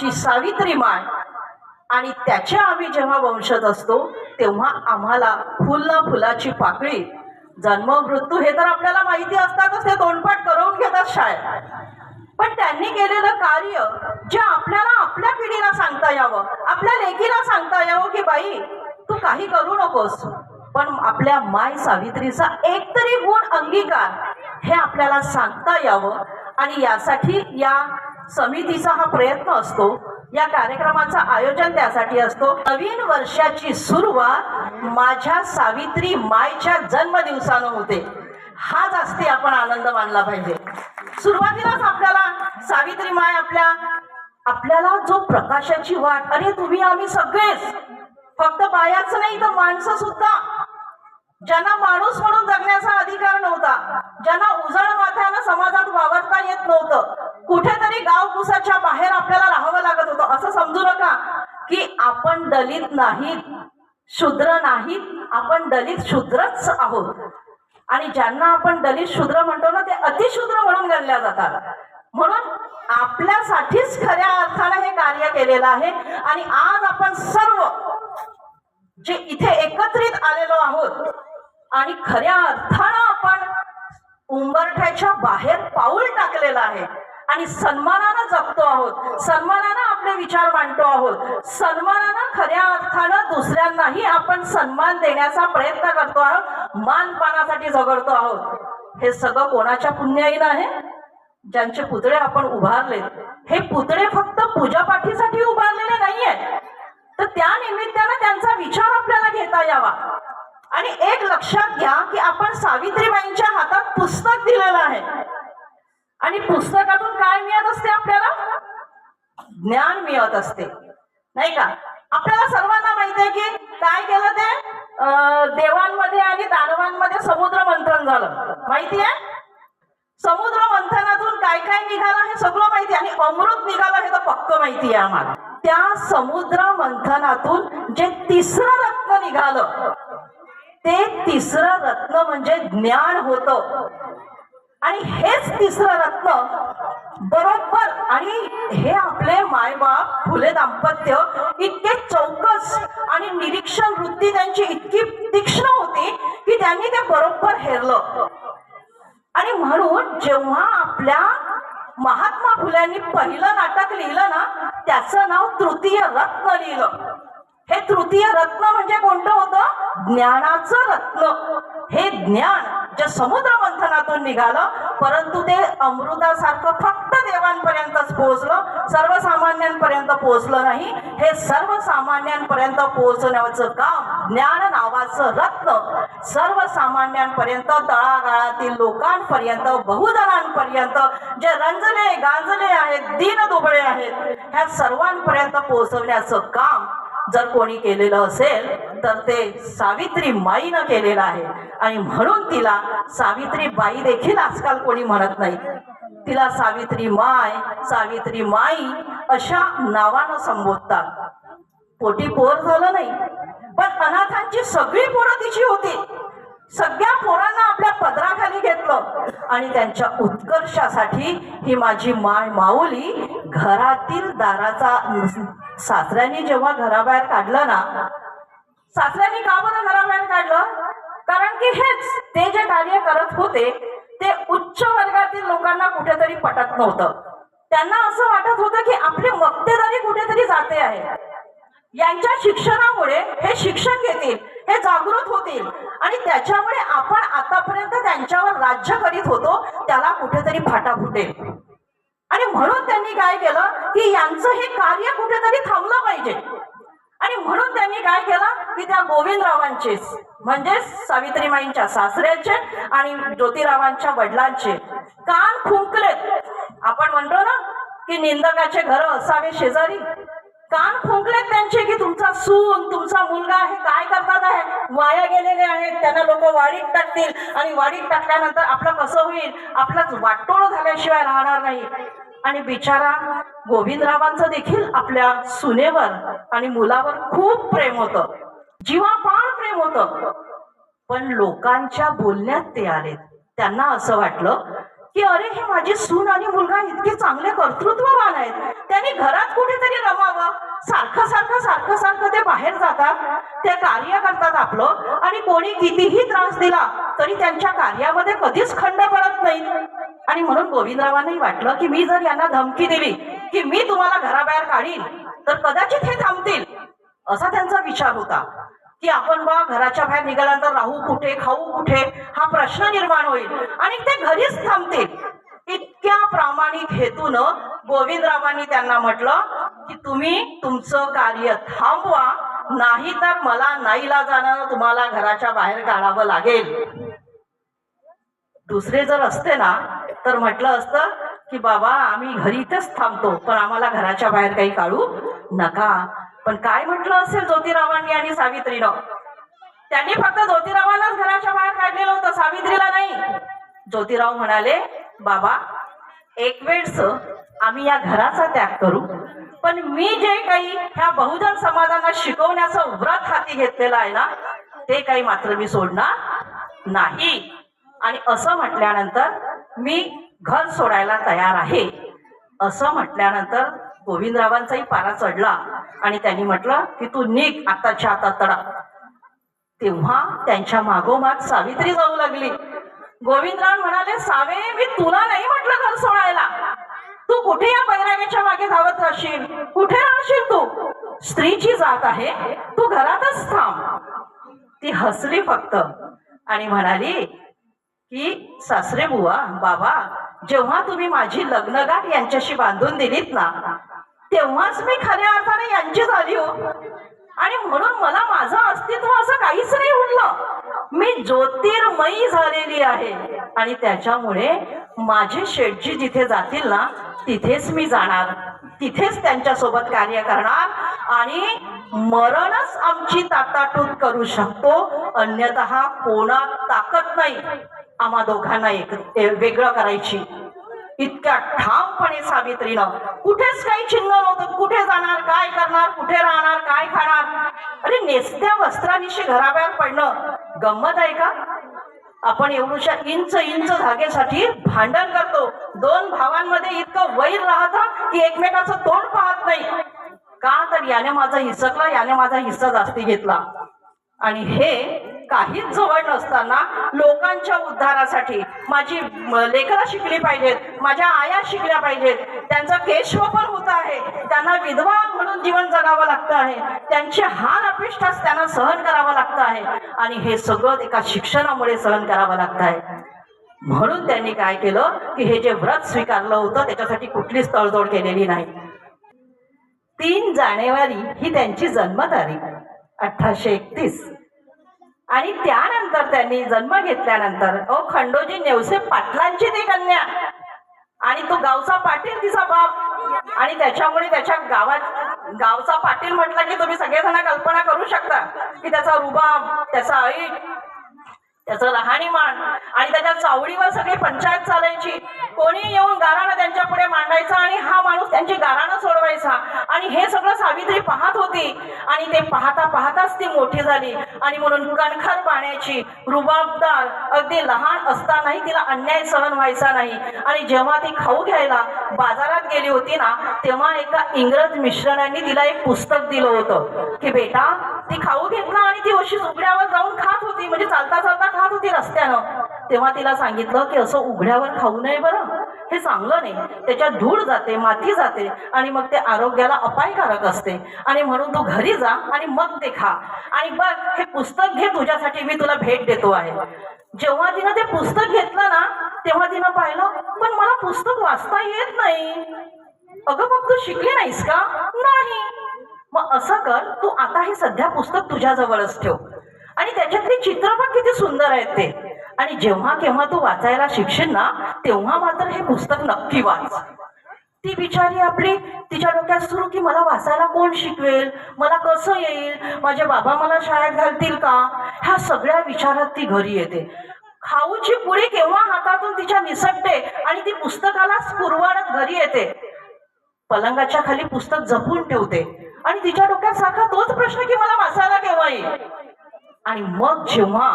जी सावित्री माय आणि त्याचे आम्ही जेव्हा वंशज असतो तेव्हा आम्हाला फुल ना फुलाची पाकळी जन्म मृत्यू हे तर आपल्याला माहिती असतातच ते तोंडपाठ करून घेतात शाळेत. पण त्यांनी केलेलं कार्य जे आपल्याला आपल्या पिढीला सांगता यावं आपल्या लेकीला सांगता यावं की बाई तू काही करू नकोस पण आपल्या माय सावित्रीचा एक तरी गुण अंगीकार हे आपल्याला सांगता यावं आणि यासाठी या समितीचा हा प्रयत्न असतो. या कार्यक्रमाचं आयोजन त्यासाठी असतो. नवीन वर्षाची सुरुवात माझ्या सावित्री मायच्या जन्मदिवसानं होते. हा जास्ती आपण आनंद मानला पाहिजे. सुरुवातीलाच आपल्याला सावित्री माय आपल्या आपल्याला जो प्रकाशाची वाट अरे तुम्ही आम्ही सगळेच. फक्त बायाच नाही तर माणसं सुद्धा. ज्यांना माणूस म्हणून जगण्याचा अधिकार नव्हता ज्यांना उजळ माथ्यानं समाजात वावरता येत नव्हतं कुठेतरी गाव कुसाच्या बाहेर आपल्याला राहावं लागत होतं. असं समजू नका की आपण दलित नाहीत शूद्र नाहीत आपण दलित शूद्रच आहोत. आणि ज्यांना आपण दलित शूद्र म्हणतो ना ते अतिशूद्र म्हणून गणल्या जातात. म्हणून आपल्यासाठीच खऱ्या अर्थानं हे कार्य केलेलं आहे. आणि आज आपण सर्व जे इथे एकत्रित आलेलो आहोत आणि खऱ्या अर्थानं आपण उंबरठ्याच्या बाहेर पाऊल टाकलेलं आहे. आणि सन्मानानं जगतो आहोत. सन्मानानं आपले विचार मांडतो आहोत. सन्मानानं खऱ्या अर्थानं दुसऱ्यांनाही आपण सन्मान देण्याचा प्रयत्न करतो आहोत. मानपानासाठी झगडतो आहोत. हे सगळं कोणाच्या पुण्याईनं आहे? ज्यांचे पुतळे आपण उभारलेत. हे पुतळे फक्त पूजापाठीसाठी उभारलेले नाहीये. तर त्या निमित्तानं त्यांचा विचार आपल्याला घेता यावा. आणि एक लक्षात घ्या की आपण सावित्रीबाईंच्या हातात पुस्तक दिलेलं आहे. आणि पुस्तकातून काय मिळत असते आपल्याला? ज्ञान मिळत असते. नाही का? आपल्याला सर्वांना माहीत आहे की काय केलं ते? देवांमध्ये आणि दानवांमध्ये समुद्र मंथन झालं. माहिती आहे? समुद्र मंथनातून काय काय निघालं हे सगळं माहिती आणि अमृत निघालं हे तर पक्क माहिती आहे आम्हाला. त्या समुद्र मंथनातून जे तिसरं रत्न निघालं ते तिसरं रत्न म्हणजे ज्ञान होतं. आणि हेच तिसरं रत्न बरोबर आणि हे आपले मायबाप फुले दाम्पत्य इतके चौकस आणि निरीक्षण वृत्ती त्यांची इतकी तीक्ष्ण होती की त्यांनी ते बरोबर हेरलं. आणि म्हणून जेव्हा आपल्या महात्मा फुल्यांनी पहिलं नाटक लिहिलं ना त्याचं नाव तृतीय रत्न लिहिलं. हे तृतीय रत्न म्हणजे कोणतं होतं? ज्ञानाचं रत्न. हे ज्ञान जे समुद्र मंथनातून निघालं परंतु ते अमृतासारखं फक्त देवांपर्यंतच पोहोचलं सर्वसामान्यांपर्यंत पोहोचलं नाही. हे सर्वसामान्यांपर्यंत पोहोचण्याचं काम ज्ञान नावाचं रत्न सर्वसामान्यांपर्यंत तळागाळातील लोकांपर्यंत बहुजनांपर्यंत जे रंजले गांजले आहेत दीन दुबळे आहेत ह्या सर्वांपर्यंत पोहोचवण्याचं काम जर कोणी केलेलं असेल तर ते सावित्री माईनं केलेलं आहे. आणि म्हणून तिला सावित्री बाई देखील आजकाल कोणी म्हणत नाही. तिला सावित्री माय सावित्री माई अशा नावानं संबोधतात. पोटी पोर झालं नाही. पण अनाथांची सगळी पोरं तिची होती. सगळ्या पोरांना आपल्या पदराखाली घेतलं. आणि त्यांच्या उत्कर्षासाठी ही माझी माय माऊली घरातील दाराचा सासऱ्यांनी जेव्हा घराबाहेर काढलं ना सासऱ्यांनी का बरं घराबाहेर काढलं? कारण की हेच ते जे कार्य करत होते ते उच्च वर्गातील लोकांना कुठेतरी पटत नव्हतं. त्यांना असं वाटत होतं की आपली मक्तेदारी कुठेतरी जाते आहे. यांच्या शिक्षणामुळे हे शिक्षण घेतील हे जागृत होतील. आणि त्याच्यामुळे आपण आतापर्यंत त्यांच्यावर राज्य करीत होतो त्याला कुठेतरी फाटा फुटेल. आणि म्हणून त्यांनी काय केलं की यांचं हे कार्य कुठेतरी थांबलं पाहिजे. आणि म्हणून त्यांनी काय केलं की त्या गोविंदरावांचे म्हणजेच सावित्रीमाईंच्या सासऱ्याचे आणि ज्योतिरावांच्या वडिलांचे कान फुंकलेत. आपण म्हणतो ना की निंदकाचे घर असावे शेजारी. कान फुंकलेत त्यांचे की तुमचा सून तुमचा मुलगा हे काय करतात आहे? वाया गेलेले आहेत. त्यांना लोक वाडीत टाकतील. आणि वाडीत टाकल्यानंतर आपलं कसं होईल? आपलाच वाटोळ झाल्याशिवाय राहणार नाही. आणि बिचारा गोविंदरावांचं देखील आपल्या सुनेवर आणि मुलावर खूप प्रेम होतं. जीवापाड प्रेम होतं. पण लोकांच्या बोलण्यात ते आले त्यांना असं वाटलं की अरे हे माझी सून आणि मुलगा इतके चांगले कर्तृत्ववान आहेत. त्यांनी घरात कुठेतरी रमावं. सारखं सारखं सारखं सारखं ते बाहेर जातात. ते कार्य करतात आपलं. आणि कोणी कितीही त्रास दिला तरी त्यांच्या कार्यामध्ये कधीच खंड पडत नाही. आणि म्हणून गोविंदरावांनाही वाटलं की मी जर यांना धमकी दिली की मी तुम्हाला घराबाहेर काढीन तर कदाचित हे थांबतील असा त्यांचा विचार होता. की आपण बा घराच्या बाहेर निघाल्यानंतर राहू कुठे खाऊ कुठे? हा प्रश्न निर्माण होईल. आणि ते घरीच थांबतील. इतक्या प्रामाणिक हेतून गोविंदरावांनी त्यांना म्हटलं की तुम्ही तुमचं कार्य थांबवा नाही तर मला नाईला जाणं तुम्हाला घराच्या बाहेर काढावं लागेल. दुसरे जर असते ना तर म्हटलं असतं की बाबा आम्ही घरीतच थांबतो पण आम्हाला घराच्या बाहेर काही काढू नका. पण काय म्हटलं असेल ज्योतिरावांनी आणि सावित्रीनं? त्यांनी फक्त ज्योतिरावांनाच घराच्या बाहेर काढलेलं होतं सावित्रीला नाही. ज्योतिराव म्हणाले बाबा एक वेळच आम्ही या घराचा त्याग करू पण मी जे काही ह्या बहुजन समाजांना शिकवण्याचं व्रत हाती घेतलेलं आहे ना ते काही मात्र मी सोडणार नाही. आणि असं म्हटल्यानंतर मी घर सोडायला तयार आहे. असं म्हटल्यानंतर गोविंदरावांचाही पारा चढला आणि त्यांनी म्हटलं की तू निघ आताच्या आता तडा. तेव्हा त्यांच्या मागोमाग सावित्री जाऊ लागली. गोविंदराव म्हणाले सावे मी तुला नाही म्हटलं घर सोडायला. तू कुठे या बैराग्याच्या मागे धावत राहशील? कुठे राहशील तू? स्त्रीची जात आहे तू घरातच थांब. ती हसली फक्त आणि म्हणाली की सासरे बुवा बाबा जेव्हा तुम्ही माझी लग्नगाठ यांच्याशी बांधून दिलीत ना तेव्हाच मी खऱ्या अर्थाने यांची झाली हो. आणि म्हणून मला माझं अस्तित्व असं काहीच नाही उरलं. मी ज्योतिर्मयी झालेली आहे. आणि त्याच्यामुळे माझे शेटजी जिथे जातील ना तिथेच मी जाणार. तिथेच त्यांच्यासोबत कार्य करणार. आणि मरणच आमची ताटाटूट करू शकतो. अन्यथा कोणा ताकद नाही. आम्हा दोघांना एक वेगळं करायची. इतक्या ठामपणे सावित्रीनं कुठेच काही चिन्ह नव्हतं. कुठे जाणार काय करणार कुठे राहणार काय खाणार? अरे नेसत्या वस्त्रानिशी घराबाहेर पडणं. गंमत आहे का? आपण एवढ्या इंच इंच धागेसाठी भांडण करतो. दोन भावांमध्ये इतकं वैर राहतं की एकमेकाचं तोंड पाहत नाही. का तर याने माझा हिसकला याने माझा हिस्सा जास्ती घेतला. आणि हे काहीच जवळ नसताना लोकांच्या उद्धारासाठी माझी लेकरं शिकली पाहिजेत माझ्या आया शिकल्या पाहिजेत त्यांचा केशव पण होत आहे त्यांना विधवा म्हणून जीवन जगावं लागतं आहे त्यांचे हार अपेक्षाच त्यांना सहन करावं लागतं आहे आणि हे सगळं एका शिक्षणामुळे सहन करावं लागतं आहे. म्हणून त्यांनी काय केलं की हे जे व्रत स्वीकारलं होतं त्याच्यासाठी कुठलीच तळजोड केलेली नाही. तीन जानेवारी ही त्यांची जन्मतारीख अठराशे एकतीस. आणि त्यानंतर त्यांनी जन्म घेतल्यानंतर ओ खंडोजी नेवसे पाटलांची ती कन्या. आणि तो गावचा पाटील तिचा बाप. आणि त्याच्यामुळे त्याच्या गावात गावचा पाटील म्हटलं की तुम्ही सगळेजण कल्पना करू शकता की त्याचा रुबाब त्याचा ऐट त्याचं लहानीमान आणि त्याच्या चावडीवर सगळी पंचायत चालायची. कोणी येऊन गाराणं त्यांच्या पुढे मांडायचा आणि हा माणूस त्यांची गाराणं सोडवायचा. आणि हे सगळं सावित्री पाहत होती. आणि ते पाहता पाहताच ती मोठी झाली. आणि म्हणून कणखर पाण्याची रुबाबदार अगदी लहान असतानाही तिला अन्याय सहन व्हायचा नाही. आणि जेव्हा ती खाऊ घ्यायला बाजारात गेली होती ना तेव्हा एका इंग्रज मिश्रणांनी तिला एक पुस्तक दिलं होतं. की बेटा ती खाऊ घेतला आणि ती अशी उघड्यावर जाऊन खात होती. म्हणजे चालता चालता खात होती रस्त्यानं. तेव्हा तिला सांगितलं की असं उघड्यावर खाऊ नये बरं. हे चांगलं नाही. त्याच्यात धूळ जाते माती जाते आणि मग ते आरोग्याला अपायकारक असते. आणि म्हणून तू घरी जा आणि मग ते खा. आणि बघ हे पुस्तक घे तुझ्यासाठी मी तुला भेट देतो आहे. जेव्हा तिनं ते पुस्तक घेतलं ना तेव्हा तिनं पाहिलं पण मला पुस्तक वाचता येत नाही. अगं मग तू शिकली नाहीस का? नाही. मग असं कर तू आता हे सध्या पुस्तक तुझ्या जवळच ठेव. आणि त्याच्यातले चित्रपट किती सुंदर आहेत ते. आणि जेव्हा केव्हा तू वाचायला शिकशील ना तेव्हा मात्र हे पुस्तक नक्की वाच. ती बिचारी आपली तिच्या डोक्यात सुरू की मला वाचायला कोण शिकवेल? मला कसं येईल? माझे बाबा मला शाळेत घालतील का? ह्या सगळ्या विचारात ती घरी येते. खाऊची पुळी केव्हा हातातून तिच्या निसटते आणि ती पुस्तकालाच पुरवाडत घरी येते. पलंगाच्या खाली पुस्तक जपून ठेवते आणि तिच्या डोक्यात सारखा तोच प्रश्न की मला वाचायला केव्हा येईल? आणि मग जेव्हा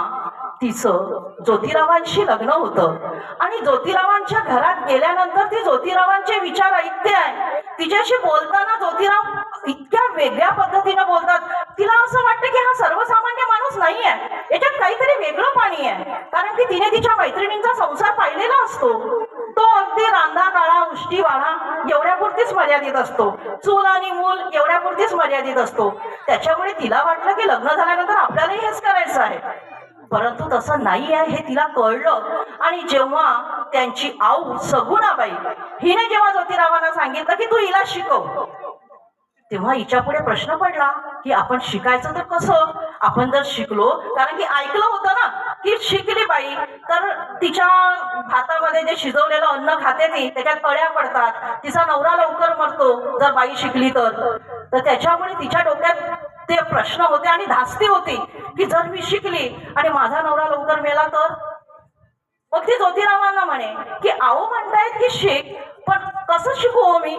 तिचं ज्योतिरावांशी लग्न होतं. आणि ज्योतिरावांच्या घरात गेल्यानंतर ती ज्योतिरावांचे विचार ऐकते आहे. तिच्याशी बोलताना ज्योतिराव इतक्या वेगळ्या पद्धतीने बोलतात. तिला असं वाटतं की हा सर्वसामान्य माणूस नाही आहे याच्यात काहीतरी वेगळं पाणी आहे. कारण की तिने तिच्या मैत्रिणींचा संसार पाहिलेला असतो. तो अगदी रांधा काळा उष्टी वाळा एवढ्यापुरतीच मर्यादित असतो. चूल आणि मूल एवढ्यापुरतीच मर्यादित असतो. त्याच्यामुळे तिला वाटलं की लग्न झाल्यानंतर आपल्यालाही हेच करायचं आहे. परंतु तसं नाही आहे हे तिला कळलं. आणि जेव्हा त्यांची आऊ सगुणाबाई हिने जेव्हा ज्योतिरावांना सांगितलं की तू हिला शिकव तेव्हा हिच्या पुढे प्रश्न पडला की आपण शिकायचं तर कसं? आपण जर शिकलो कारण की ऐकलं होतं ना की शिकली बाई. तर तिच्या भातामध्ये जे शिजवलेलं अन्न खाते ती त्याच्यात कळ्या पडतात. तिचा नवरा लवकर मरतो जर बाई शिकली तर. तर त्याच्यामुळे तिच्या डोक्यात ते प्रश्न होते आणि धास्ती होती की जर मी शिकली आणि माझा नवरा लवकर मेला तर? मग ती ज्योतिरावांना म्हणे की आहो म्हणतायत की शिक पण कसं शिकू हो मी?